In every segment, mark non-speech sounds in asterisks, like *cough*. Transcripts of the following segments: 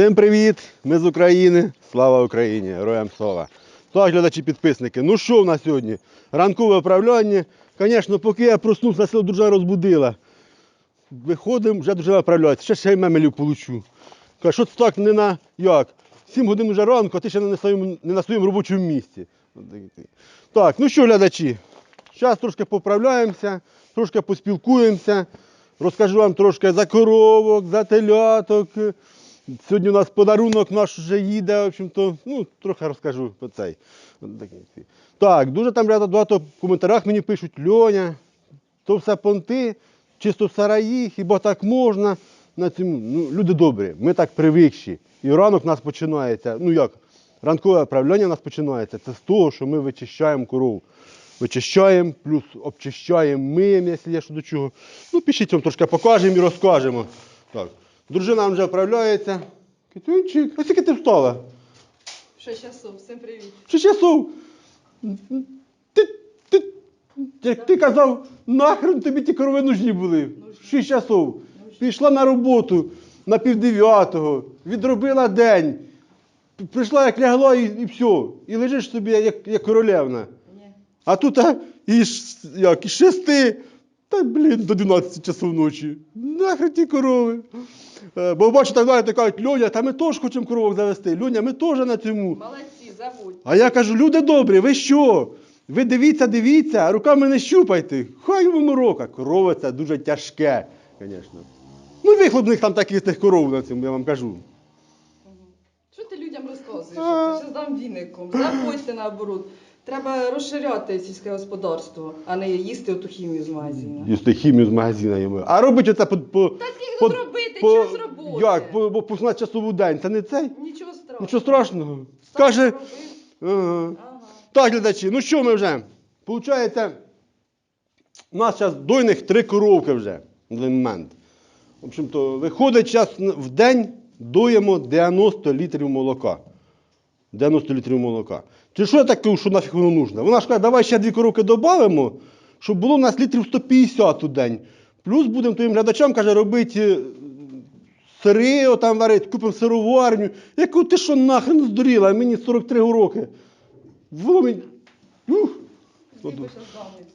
Всім привіт! Ми з України. Слава Україні! Героям слава! Так, глядачі підписники. Ну що в нас сьогодні? Ранкове управління. Звісно, поки я проснувся, село дружина розбудила. Виходимо, вже дружина вправляється. Ще ще й мемелів получу. Каже, що це так не на як? Сім годин вже ранку, а ти ще не на своєму, не на своєму робочому місці. Так, ну що, глядачі? Зараз трошки поправляємося, трошки поспілкуємося. Розкажу вам трошки за коровок, за теляток. Сьогодні у нас подарунок наш вже їде, в общем-то, ну, трохи розкажу про цей. Так, дуже там багато в коментарях мені пишуть Льоня, то все понти, чисто в сараї, хіба так можна. На цьому, ну, люди добрі, ми так привикші. І ранок у нас починається. Ну як, ранкове правляння у нас починається. Це з того, що ми вичищаємо корову. Вичищаємо, плюс обчищаємо, миємо, якщо є що до чого. Ну, пишіть вам трошки покажемо і розкажемо. Так. Дружина вже вправляється. Китюнчик, а скільки ти встала? Що часу? Всім привіт. Що часов? Ти, ти, як ти казав, нахрен тобі ті корови нужні були. Шість часов. Пішла на роботу на півдев'ятого, відробила день. Прийшла, як лягла і, і все. І лежиш собі, як, як королевна. А тут а, і, як, і шести, та блін, до 12 часов ночі. Нахрен ті корови. Е, Бо бачите, знаєте, кажуть, Льоня, та ми теж хочемо коровок завести. Льоня, ми теж на цьому. Молодці, забудь. А я кажу, люди добрі, ви що? Ви дивіться, дивіться, а руками не щупайте. Хай вам урока. Корова це дуже тяжке, звісно. Ну, вихлопних там таких тих коров на цьому, я вам кажу. Що ти людям розказуєш? Ти ще здам віником. Забудьте наоборот. Треба розширяти сільське господарство, а не їсти оту хімію з магазину. Їсти хімію з магазина йому. А робить оце по. по Та скільки тут робити? Час роботи. Як? По, по, по 15 часов у день. Це не цей? Нічого страшного. Нічого страшного. Сам Каже. Ага. Ага. Так, глядачі, ну що ми вже? Получається, у нас зараз дойних три коровки вже на даний момент. В общем-то, виходить зараз в день доїмо 90 літрів молока. 90 літрів молока. Чи що я так кажу, що нафіг воно нужно? Вона ж каже, давай ще дві коровки додамо, щоб було у нас літрів 150 у день. Плюс будемо твоїм глядачам, каже, робити е, сири отам варити, купимо сироварню. Я кажу, ти що нахрен здуріла, мені 43 роки. Воно мені. Ух. От.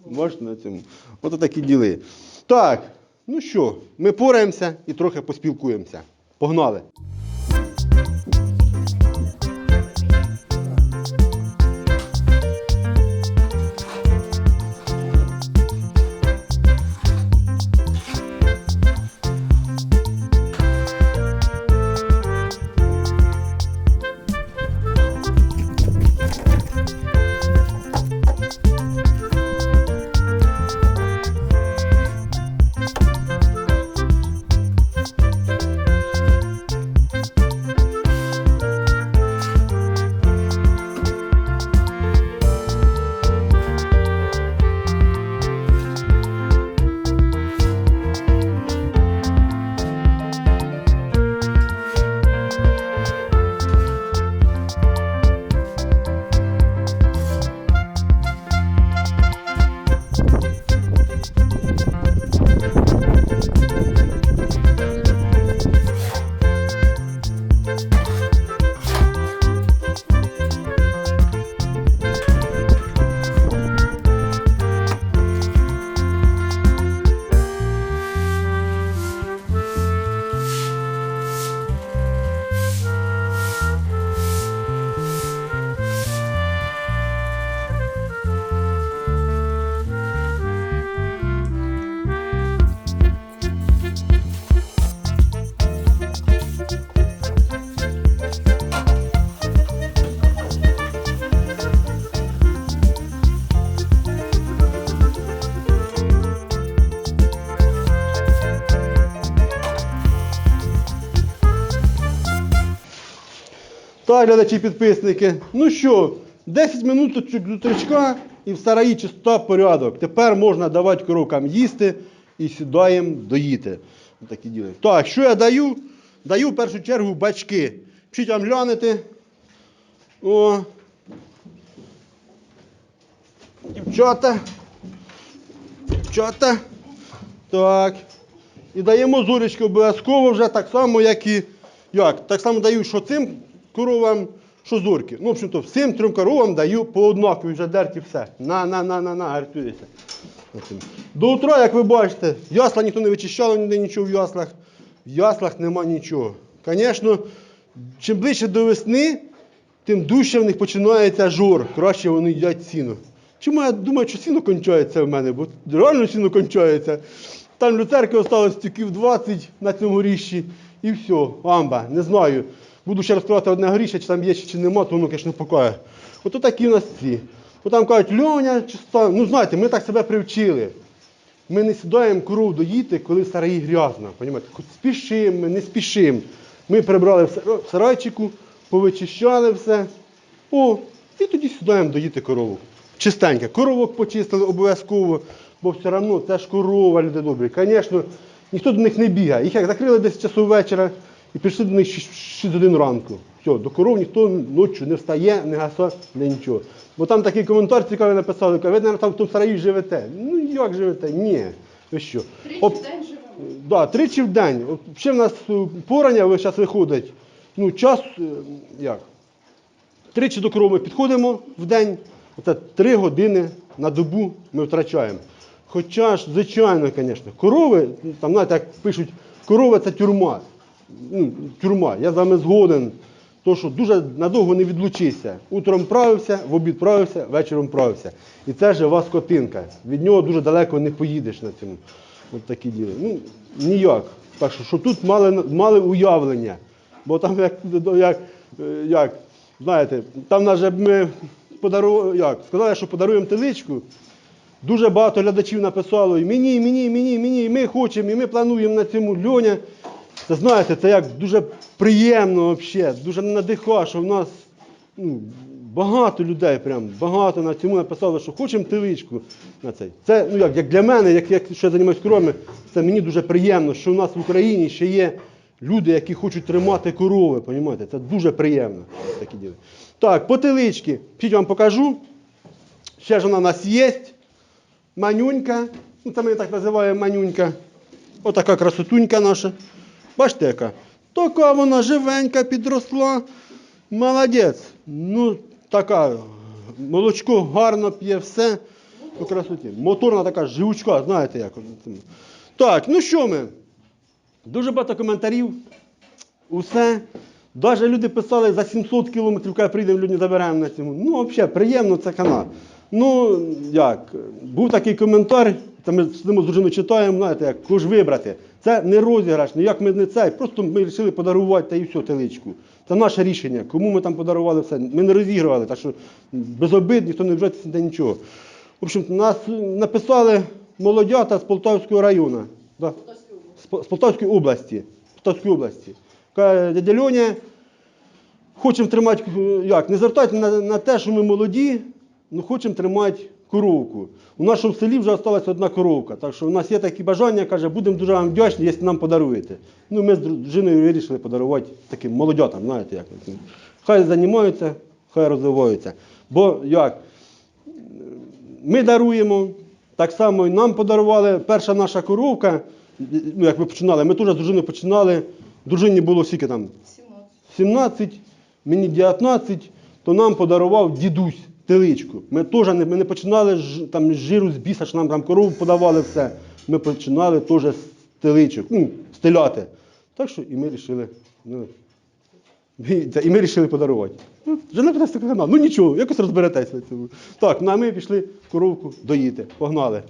Бачите на цьому. Ото такі діли. Так, ну що, ми пораємося і трохи поспілкуємося. Погнали! Так, глядачі підписники. Ну що, 10 минуточок до тричка і в сараї чистота порядок. Тепер можна давати коровкам їсти і сідаємо доїти. Такі діли. Так, що я даю? Даю в першу чергу бачки. Вчіть вам глянути. О. Дівчата. Дівчата. Так. І даємо зоречки обов'язково вже так само, як і, як, так само даю, що цим коровам, що зорки. Ну, в общем-то, всім трьом коровам даю по однаковій вже дерті все. На, на, на, на, на, гартуйся. До утра, як ви бачите, ясла ніхто не вичищав, ніде нічого в яслах. В яслах нема нічого. Звісно, чим ближче до весни, тим дужче в них починається жор. Краще вони їдять сіно. Чому я думаю, що сіно кончається в мене? Бо реально сіно кончається. Там люцерки осталось тюків 20 на цьому горіщі і все, амба, не знаю. Буду ще розкривати одне горіще, чи там є, чи нема, то воно, звісно, покаже. Ото такі у нас ці. Бо там кажуть, Льоня, чи ну знаєте, ми так себе привчили. Ми не сідаємо коров доїти, коли сараї грязно. Понімаєте? Хоч Спішимо, ми не спішимо. Ми прибрали в сарайчику, повичищали все. О, і тоді сідаємо доїти корову. Чистеньке. Коровок почистили обов'язково, бо все одно це ж корова, люди добрі. Звісно, ніхто до них не бігає. Їх як закрили 10 часов вечора і прийшли до них 6 годин ранку. Все, до коров ніхто ночі не встає, не гаса, не нічого. Бо там такий коментар цікавий написали, каже, ви, мабуть, там в тому сараї живете. Ну як живете? Ні. Ви що? Оп- день живемо. Да, тричі в день. От Ще в нас е, порання зараз виходить. Ну, час, е, як? Тричі до корови ми підходимо в день. Це три години на добу ми втрачаємо. Хоча ж, звичайно, звісно, корови, там, знаєте, як пишуть, корова це тюрма. Ну, тюрма, я з вами згоден. То, що дуже надовго не відлучишся. Утром правився, в обід правився, вечором правився. І це жива скотинка. Від нього дуже далеко не поїдеш на цьому. От такі діли. Ну, ніяк. Так що, що тут мали, мали уявлення. Бо там як, як, як знаєте, там нас ми подарували, як, сказали, що подаруємо теличку. Дуже багато глядачів написало, і мені, і мені, і мені, і мені, і ми хочемо, і ми плануємо на цьому льоня. Це знаєте, це як дуже приємно взагалі, дуже надихає, що в нас ну, багато людей, прям, багато на цьому написали, що хочемо теличку на цей. Це ну, як, як для мене, як, як що я займаюся коровами, це мені дуже приємно, що в нас в Україні ще є люди, які хочуть тримати корови. Понімаєте? Це дуже приємно. Такі діли. Так, по телички. Піть вам покажу. Ще ж вона у нас є. Манюнька. Ну, це ми так називаємо манюнька. Отака красотунька наша. Бачите? Така вона живенька, підросла. Молодець. Ну, така. Молочко гарно п'є, все. По красоті. Моторна така живучка, знаєте як. Так, ну що ми? Дуже багато коментарів. Усе. Навіть люди писали за 700 кілометрів, коли прийдемо, люди заберемо на цьому. Ну, взагалі, приємно це канал. Ну, як, був такий коментар, там ми сидимо з дружиною читаємо, знаєте, як, кого ж вибрати. Це не розіграш, ніяк ми не цей, просто ми вирішили подарувати та і все, теличку. Це наше рішення. Кому ми там подарували все. Ми не розігрували, так що без обид ніхто не вжиться ніде нічого. В общем, нас написали молодята з Полтавського району. Да. З Полтавської області. Полтавської області. Каже, дядя Льоня, хочемо тримати, як, не звертайте на, на те, що ми молоді, ну хочемо тримати коровку. У нашому селі вже залишилася одна коровка. Так що у нас є такі бажання, каже, будемо дуже вам вдячні, якщо нам подаруєте. Ну, ми з дружиною вирішили подарувати таким молодятам, знаєте як. Хай займаються, хай розвиваються. Бо як? Ми даруємо, так само і нам подарували. Перша наша коровка, ну як ми починали, ми теж з дружиною починали. Дружині було скільки там? 17. 17, мені 19, то нам подарував дідусь теличку. Ми теж не, ми не починали ж, там, з жиру з біса, що нам там корову подавали все. Ми починали теж з теличок, ну, з теляти. Так що і ми вирішили. Ну, і ми вирішили подарувати. Ну, Жена питає канал. Ну нічого, якось розберетеся. Так, ну а ми пішли коровку доїти. Погнали.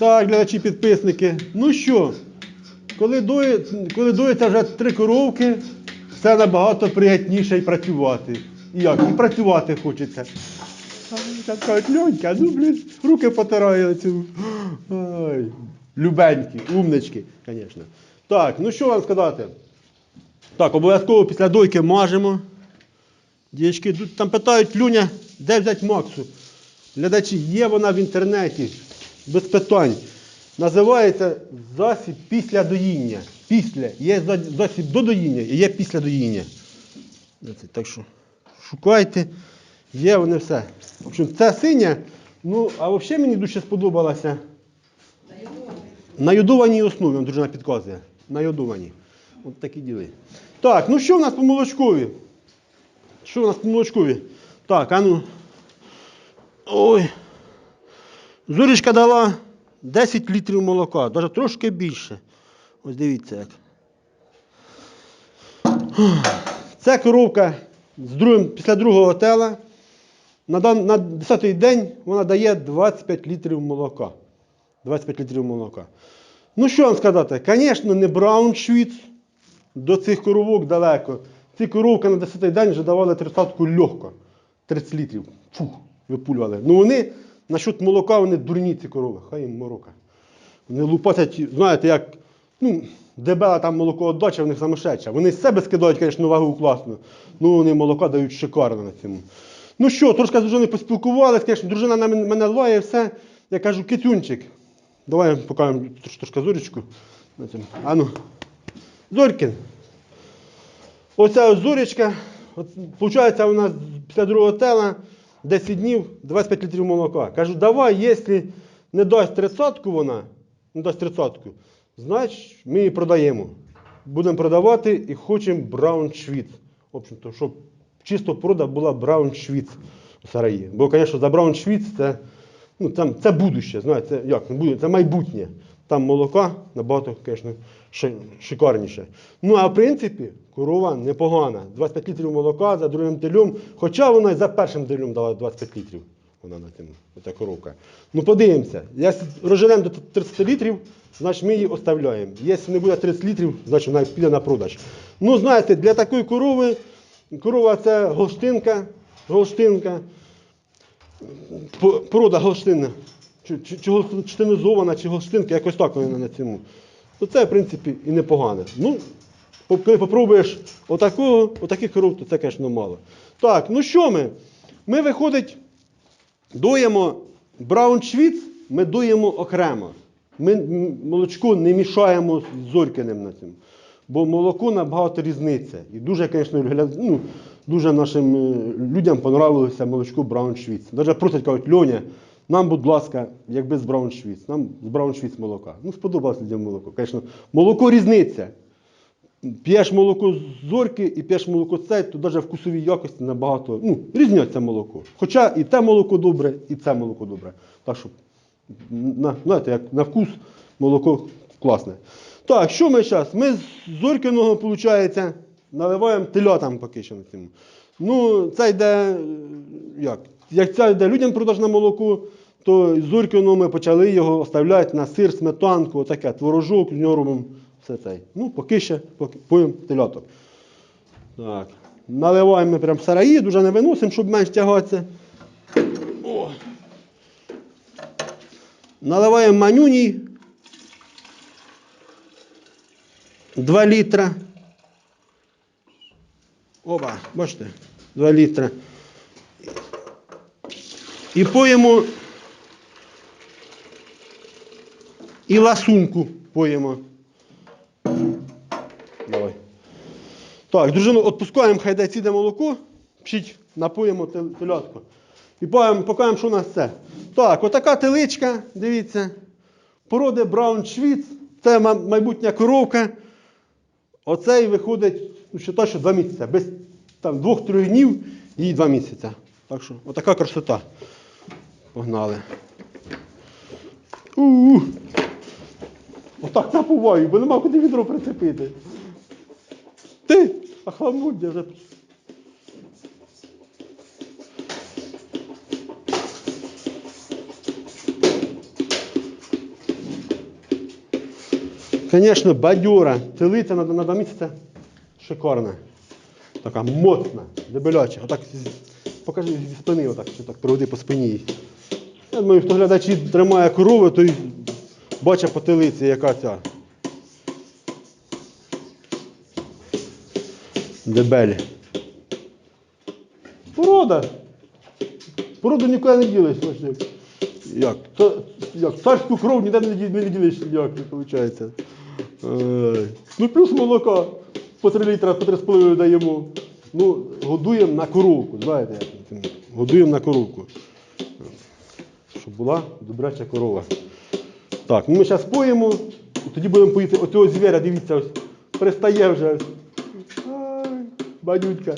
Так, глядачі підписники. Ну що, коли, дує, коли дується вже три коровки, все набагато приятніше і працювати. І як? І працювати хочеться. Так кажуть, Льонька, ну блін, руки потираю цю. Ай, любенькі, умнички, звісно. Так, ну що вам сказати? Так, обов'язково після дойки мажемо. Дівчатки, там питають, Люня, де взяти Максу? Глядачі, є вона в інтернеті, без питань. Називається засіб після доїння. Після. Є засіб до доїння і є після доїння. Так що шукайте, є вони все. В общем, це синя, ну, а взагалі мені дуже сподобалася. На йодованій основі, вам дружина підказує. На йодованій. От такі діли. Так, ну що в нас по молочкові? Що у нас по молочкові? Так, а ну. Ой. Зорічка дала 10 літрів молока, навіть трошки більше. Ось дивіться як. Це коровка з другим, після другого тела. На, на 10-й день вона дає 25 літрів молока. 25 літрів молока. Ну що вам сказати? Звісно, не Брауншвіц, до цих коровок далеко. Ці коровки на 10-й день вже давали 30-ку легко. 30 літрів. Фух, випулювали. Ну вони насчет молока, вони дурні ці корови, хай їм морока. Вони лупасять, знаєте, як ну, дебела там молоко віддача, в них самошедша. Вони з себе скидають, звісно, вагу класно. Ну вони молока дають шикарно на цьому. Ну що, трошки з дружиною поспілкувалися, звісно, дружина на мене, лає, все. Я кажу, кицюнчик, давай покажемо трош- трошки зорічку. на цьому. А ну, Зорькін. Оця зорічка, виходить, у нас після другого тела 10 днів 25 літрів молока. Кажу, давай, якщо не дасть тридцятку вона, не дасть тридцятку, значить ми її продаємо. Будемо продавати і хочемо брауншвіц. В общем-то, щоб чисто прода була брауншвіц у Сараї. Бо, звісно, за брауншвіц це, ну, там, це будуще, знаєте, це, як, це майбутнє. Там молока набагато, звісно, шикарніше. Ну, а в принципі, корова непогана. 25 літрів молока за другим телем, хоча вона й за першим телем дала 25 літрів. Вона на цьому, оця коровка. Ну подивимося. Якщо розженемо до 30 літрів, значить ми її оставляємо. Якщо не буде 30 літрів, значить вона піде на продаж. Ну, знаєте, для такої корови, корова це голштинка, голштинка, порода голштина. Чи, чи, чи голштинизована, чи голштинка, якось так вона на цьому. То це, в принципі, і непогано. Ну, коли попробуєш отакого, отаких коров, то це, звісно, мало. Так, ну що ми? Ми, виходить, доїмо брауншвіц, ми доїмо окремо. Ми молочко не мішаємо з зорькиним на цьому. Бо молоко набагато різниця. І дуже, звісно, ну, дуже нашим е, людям понравилося молочко Брауншвіц. Навіть просять кажуть, Льоня, нам, будь ласка, якби з Брауншвіц, нам з Брауншвіц молока. Ну, сподобалось людям молоко. Звісно, молоко різниця. П'єш молоко з зорки і п'єш молоко з цей, то навіть вкусовій якості набагато ну, різняться молоко. Хоча і те молоко добре, і це молоко добре. Так що, на, знаєте, як на вкус молоко класне. Так, що ми зараз? Ми з зоркиного, виходить, наливаємо телятам поки що на цьому. Ну, це йде, як? Як це йде людям продаж на молоко, то з зоркиного ми почали його оставляти на сир, сметанку, отаке, творожок, з нього робимо все це. Ну, поки ще, поки, поїмо теляток. Так. Наливаємо прям в сараї, дуже не виносимо, щоб менш тягатися. О. Наливаємо манюній. 2 літра. Оба, бачите, 2 літра. І поїмо і ласунку поїмо. Давай. Так, дружину відпускаємо, хай дай ціде молоко, пшіть, напоїмо телятку. І покажемо, що у нас це. Так, отака теличка, дивіться. Породи Брауншвіц. Це майбутня коровка. Оцей виходить, ну, що що два місяці. Без там, двох-трьох днів їй два місяці. Так що, отака красота. Погнали. У-у. Отак напуваю, бо нема куди відро прицепити. Ти, а хламудя вже. Звісно, бадьора. Телиця на, на два місяці шикарна. Така моцна, дебеляча. Отак покажи зі спини, отак, що так проведи по спині. Я думаю, хто глядачі тримає корову, той бачить по телиці, яка ця. Дебелі. Порода. Породу нікуди не ділиш. Як? То, як? Царську кров ніде не, ділиш, як не виходить. Ну плюс молока по 3 літра, по 3,5 даємо. Ну, годуємо на коровку, знаєте як? Годуємо на коровку. Щоб була добряча корова. Так, ми зараз поїмо, тоді будемо поїти оцього звіря, дивіться, ось пристає вже. Ай, бадютька.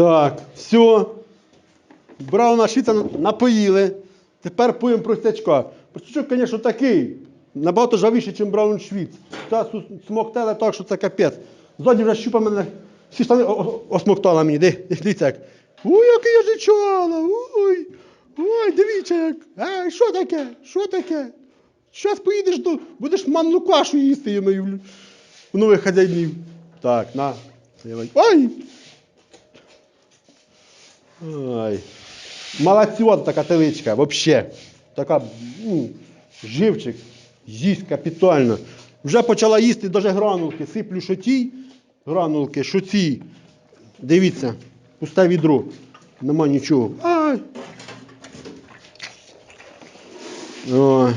Так, все. Брауна швіца напоїли. Тепер поїмо простячка. Простячок, звісно, такий. Набагато жавіший, ніж браун су- смоктала так, що це капець. Ззаді вже щупа мене. Всі штани осмоктала мені. Ди- ди- Дивіться як. Ой, який я жичала. Ой. Ой, дивіться як. Ай, що таке? Що таке? Зараз поїдеш до. Будеш манну кашу їсти, я маю в нових хазяїнів. Так, на. Ой! Ай. Молодцьон така теличка, вообще. Така, ну, живчик, їсть капітально. Вже почала їсти навіть гранулки. Сиплю шотій, гранулки, шоці. Дивіться, пусте відро. Нема нічого. Ай. Ой.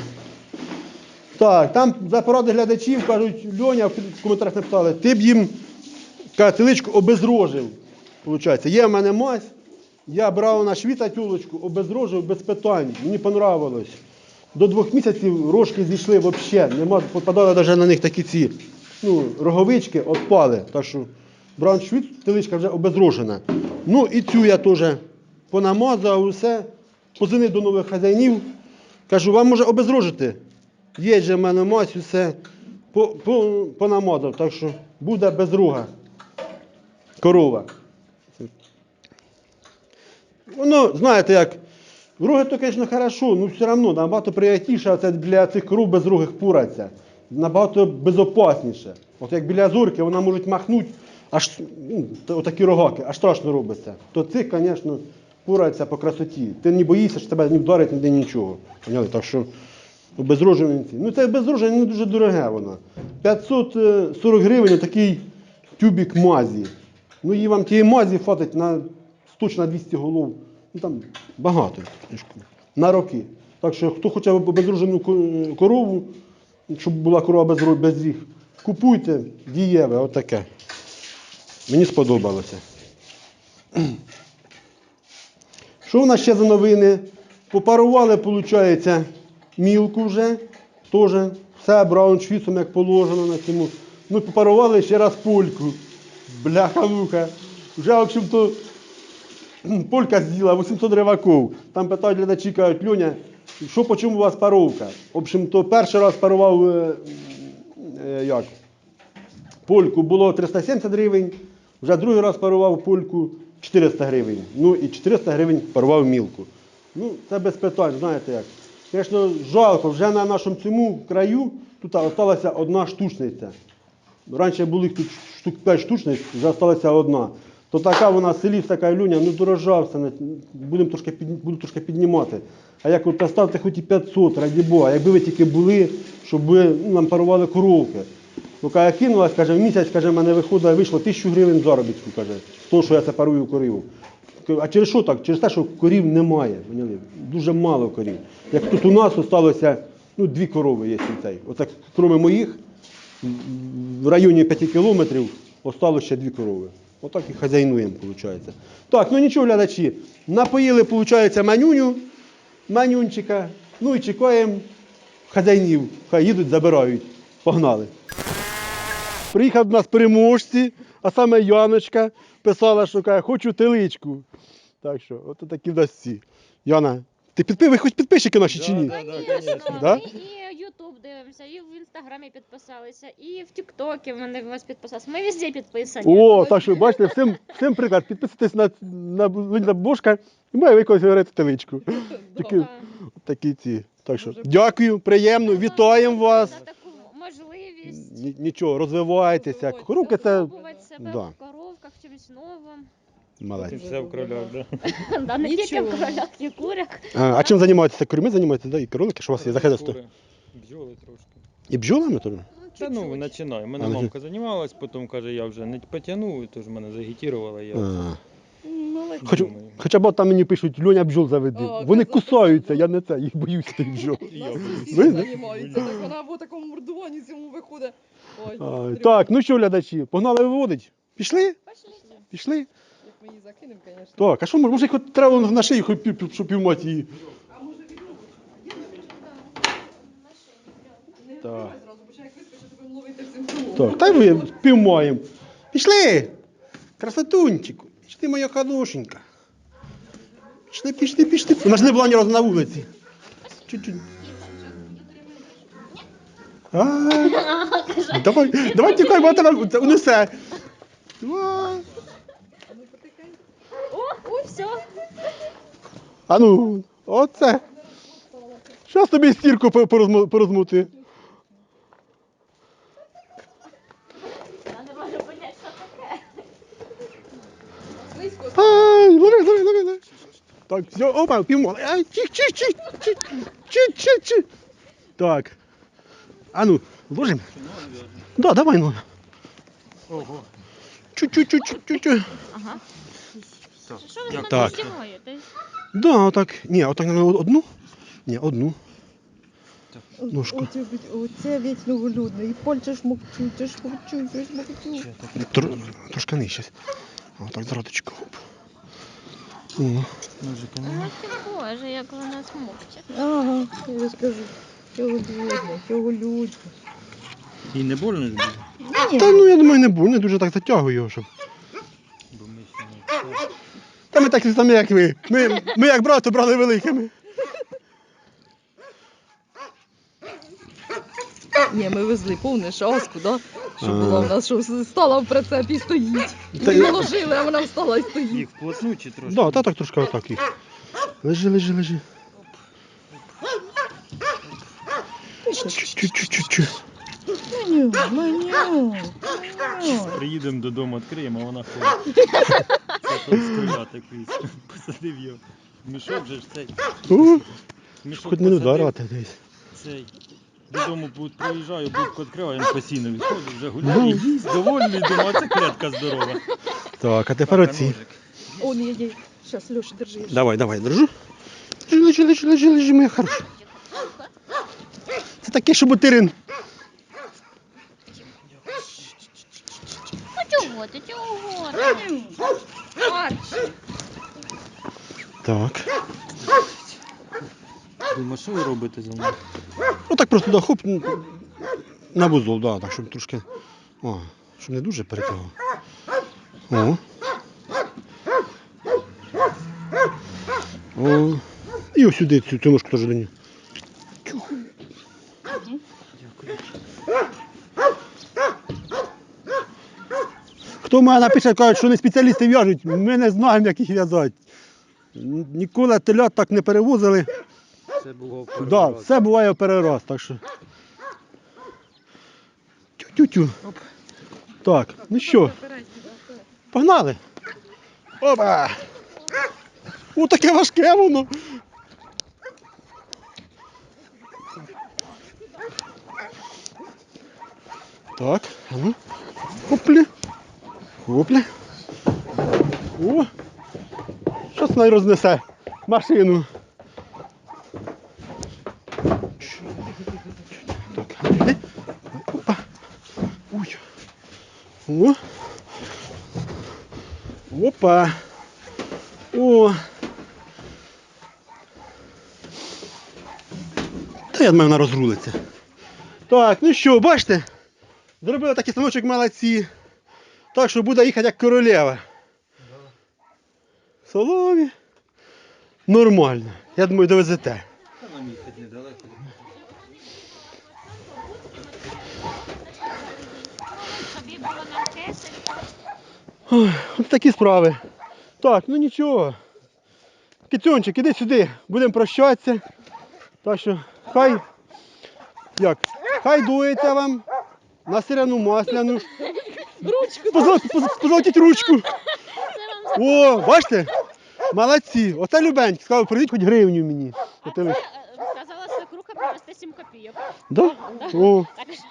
Так, там за поради глядачів кажуть, Льоня в коментарях написали, ти б їм теличку обезрожив. Получається, є в мене мазь, я брав на швіта тюлочку, обезрожив без питань. Мені понравилось. До двох місяців рожки зійшли взагалі. Нема, попадали навіть на них такі ці ну, роговички, отпали. Так що браун швіт, теличка вже обезрожена. Ну і цю я теж понамазав, усе, позвонив до нових хазяїнів. Кажу, вам може обезрожити. Є же в мене мазь, усе. По, по, понамазав, так що буде без рога. Корова. Воно, знаєте як, роги то, звісно, хорошо, ну все одно набагато приятніше це для цих коров безрогих пураться. Набагато безопасніше. От як біля зорки вона може махнути, аж ну, та- отакі рогаки, аж страшно робиться. То цих, звісно, пураться по красоті. Ти не боїшся, що тебе не вдарить ніде нічого. Поняли? Так що обезрожені ці. Ну це безроження не дуже дороге воно. 540 гривень такий тюбік мазі. Ну і вам тієї мазі хватить на 100 на 200 голов. Ну там багато. На роки. Так що хто хоче обезрожену ко- корову, щоб була корова без, без ріг, купуйте дієве, отаке. Мені сподобалося. *clears throat* Що в нас ще за новини? Попарували, виходить, мілку вже. Теж все брауншвіцом, як положено на цьому. Ну, попарували ще раз польку. Бляха-муха. Вже, в общем-то, полька з'їла 800 риваків. Там питають глядачі, кажуть, Льоня, що по чому у вас паровка? В общем-то, перший раз парував е, е, як? Польку було 370 гривень, вже другий раз парував польку 400 гривень. Ну і 400 гривень парував мілку. Ну, це без питань, знаєте як. Звісно, жалко, вже на нашому цьому краю тут залишилася одна штучниця. Раніше були тут штук 5 штучниць, вже залишилася одна. То така вона в селі така люня, ну дорожався, будемо трошки, під, буду трошки піднімати. А як от поставте хоч і 500, раді Бога, якби ви тільки були, щоб ви ну, нам парували коровки. Ну, каже, кинулась, каже, в місяць, каже, в мене виходить, вийшло тисячу гривень заробітку, каже, з того, що я це парую корову. А через що так? Через те, що корів немає. поняли? Дуже мало корів. Як тут у нас залишилося, ну, дві корови є і цей. Оце, крім моїх, в районі 5 кілометрів осталось ще дві корови. Отак і хазяйнуємо, виходить. Так, ну нічого, глядачі. Напоїли, виходить, манюню, манюнчика. Ну і чекаємо хазяйнів. Хай їдуть, забирають. Погнали. Приїхав до нас переможці, а саме Яночка писала, що каже, хочу теличку. Так що, от такі в нас ці. Яна, ти підпи, ви хоч підписчики наші чи ні? Да, да, Звісно, Да? Ютуб дивимося, і в інстаграмі підписалися, і в Тіктокі вони вас підписалися. Ми везде підписані. О, так що бачите, всім, всім приклад, підписуйтесь на, на Леоніда Бошка і має ви когось говорити теличку. Да. такі ці. Так що, дякую, приємно, вітаємо вас. За таку можливість. Ні- Нічого, розвивайтеся. Коровки це Пробувати себе да. в коровках, в чимось новим. молодець. Все в кролях, да. *laughs* Да, не тільки в Нічого. кролях і курях. А, а чим займаєтеся? Курми займаєтеся, да? І кролики, що у вас є за хазяйство? Кури, Бджоли трошки. І бджолами теж? Та ну, починаю. Мене А, ну, мамка займалась, потім каже, я вже не потягну, тож мене загітірувала, я А. Молодець. Хоч, думаю. хоча б там мені пишуть, Льоня бджол заведи. О, Вони казав. кусаються, я не це, їх боюся тих бджол. *laughs* Нас Ви? займаються, так вона в такому мордуванні цьому виходить. Ой, А, трьох. так, ну що, глядачі, погнали виводить? Пішли? Пішли? Як ми її закинемо, звісно. Так, а що, може, може, хоч треба на шиї, хоч пів, пів- щоб півмати її. Не Так. відкривай зразу, бо ще як вискочить, то будемо ловити всім кругом. Так, та й ви півмаємо. Пішли! Красотунчику, пішли, моя хорошенька. Пішли, пішли, пішли. Вона ж не була ні разу на вулиці. Чуть-чуть. А, Давай, давай тікай, бо тебе унесе. Давай. О, все. А ну, оце. Щас тобі стірку порозму- порозмути. Я не можу поняти, що таке. Слизько. Ай, лови, лови, лови, лови. Так, все, опа, піймали. Ай, чих, чих, чих, чих, чих, чих, чих. Так. А ну, ложим? Да, давай, ну. Ого. Чуть-чуть, чуть-чуть, чуть-чуть. Ага. Що ви мене так? знімаєте? Да, отак. Ні, отак, наверное, одну. Ні, одну. Ножку. Оце, оце вічно голодний. І пальці ж мовчу, це ж мовчу, це ж мовчу. Тр, трошки нижче. Отак, зрадочку. Оп. О. Ножики Ну нема. ти боже, як вона смокче. Ага, я скажу. Чого дивно, чого голодний. І не больно ж буде? Та ну я думаю, не больно, дуже так затягую його, щоб. Бо ми ще не... Та ми так самі, як ви. Ми, ми як брати брали великими. Ні, ми везли повне шаску, да? Щоб була в нас, що стала в прицепі і стоїть. Та Ми наложили, а вона встала і стоїть. Їх вплотну чи трошки? Да, та так трошки отак їх. Лежи, лежи, лежи. Чуть-чуть-чуть-чуть. Маню, маню. Приїдемо додому, відкриємо, а вона ходить. Це тут скуля такий. Посадив його. Мішок же ж цей. Мішок Хоч не посадив, вдарити десь. Цей. Додому будь- приїжджаю, будку відкриваю, він постійно відходить, вже гуляє, їсть, довольний, думаю, а це клетка здорова. Так, а тепер оці. ножик? О, ні, ні. Щас, Льоша, держи. Давай, давай, держу. Лежи, лежи, лежи, лежи, лежи, моя хороша. Це таке шуботирин. Ну чого ти, чого ти? Арчі. Так. Думаю, що ви робите за мною? Отак просто да, хоп. На вузол, да, так, щоб трошки. О, щоб не дуже перетягав. О. О. І ось сюди цю, цю теж до нього. Хто мене напише, кажуть, що не спеціалісти в'яжуть, ми не знаємо, як їх в'язати. Ніколи телят так не перевозили. Це було Так, да, все буває перераз, так що. Тю-тю-тю. Так, ну що, погнали. Опа! О, таке важке воно. Так, а ну. Хоплі. Хоплі. О! Щось най рознесе машину. Так. Опа. Ой. О. Опа. О. Та я думаю, вона розрулиться. Так, ну що, бачите? Зробили такий станочок молодці. Так що буде їхати як королева. соломі. Нормально. Я думаю, довезете. Та нам їхати недалеко. Тобі було на кесик. Ой, от такі справи. Так, ну нічого. Кицюнчик, іди сюди, будемо прощатися. Так що, хай. Як? Хай дуєте вам на сирену масляну. Ручку. Позолотіть ручку. О, бачите? Молодці. Оце любенькі. Сказав, прийдіть хоч гривню мені. А це е, сказала свекруха привезти 7 копійок. Да? О, Так що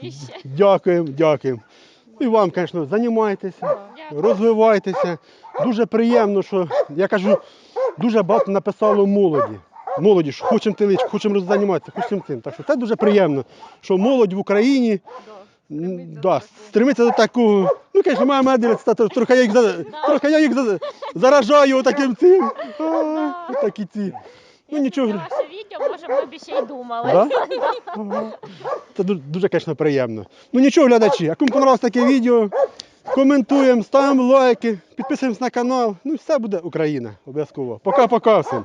*laughs* і ще. дякуємо, дякуємо. І вам, звісно, займайтеся. Розвивайтеся. Дуже приємно, що я кажу, дуже багато написало молоді. Молоді, що хочемо тиличку, хочемо займатися, хочемо цим. Так що це дуже приємно, що молодь в Україні да, стремиться до такого. Ну, звісно, моя медицина, стати, трохи я їх, трохи я їх заражаю отаким цим. А, Отакі ці. Ну нічого. Наше ваше відео, може ми б ще й думали. Да? *laughs* Ага. Це дуже, дуже, звісно, приємно. Ну нічого, глядачі, а кому понравилось таке відео, коментуємо, ставимо лайки, підписуємось на канал. Ну все буде Україна, обов'язково. Пока-пока всім.